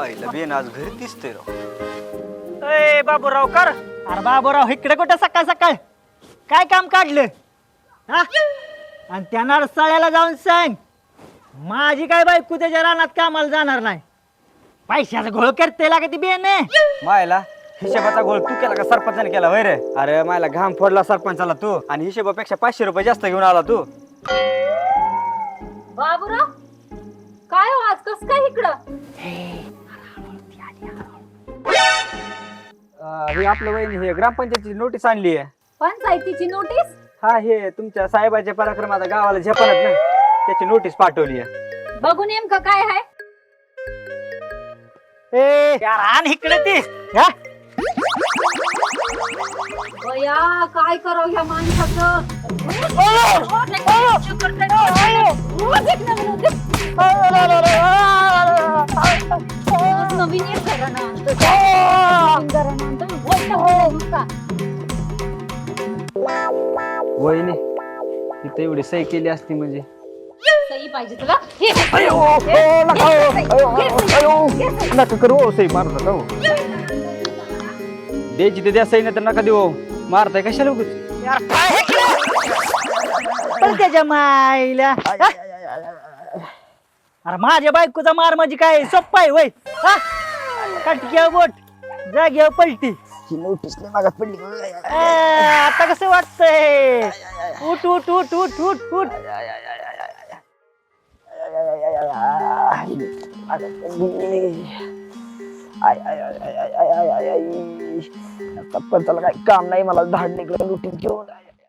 आईला बेन आज घरी दिसतोय राव ए बाबूराव कर. अरे बाबूराव इकडे कुठं सकाळ सकाळ? काय काम काढलं? हा? आणि त्या नरसाळ्याला जाऊन सांग. माझी काय बायको त्याच्या रानात कामाला जाणार नाही. पैशाचा घोळ करते लागा ती बेने मायला हिशोबाचा गोळ तू केला का सरपंचाने केला? वैर अरे मायला घाम फोडला सरपंचाला तू. आणि हिशोबापेक्षा पाचशे रुपये जास्त घेऊन आला तू. बाबूराव काय हो आज? कस काय इकडं? हे आपलं वहिनी हे ग्रामपंचायतीची नोटीस आणली आहे पंचायतीची नोटीस हा हे तुमच्या साहेबाच्या पराक्रमाचा गावाला झेपणात ना त्याची नोटीस पाठवली आहे बघू नेमकं काय आहे ए यार आण इकडे ती हा? बया काय करावं ह्या माणसाचं नवीन एक घराणं आणतो. नवीन घराणं आणतो. मोठं होईल नुसता. वहिनी इथं एवढी सही केली असती म्हणजे सही पाहिजे तुला हे. अयो, नका हो, अयो, अयो. करू हो, सही मारू नका हो. द्यायची ते द्या सही नाही तर नका देऊ हो. मारताय कशाला उगीच? पण त्याच्या माईला हा? अरे माझ्या बायकोचा मार म्हणजे काय सोप्पा आहे वय कटक्या बोट जाग्यावर पलटी ही नोटीस नाही पडली आता कसं वाटतंय उठ उठ उठ उठ उठ उठ सरपंचाला काय काम नाही मला धाड निघलं लुटीत घेऊन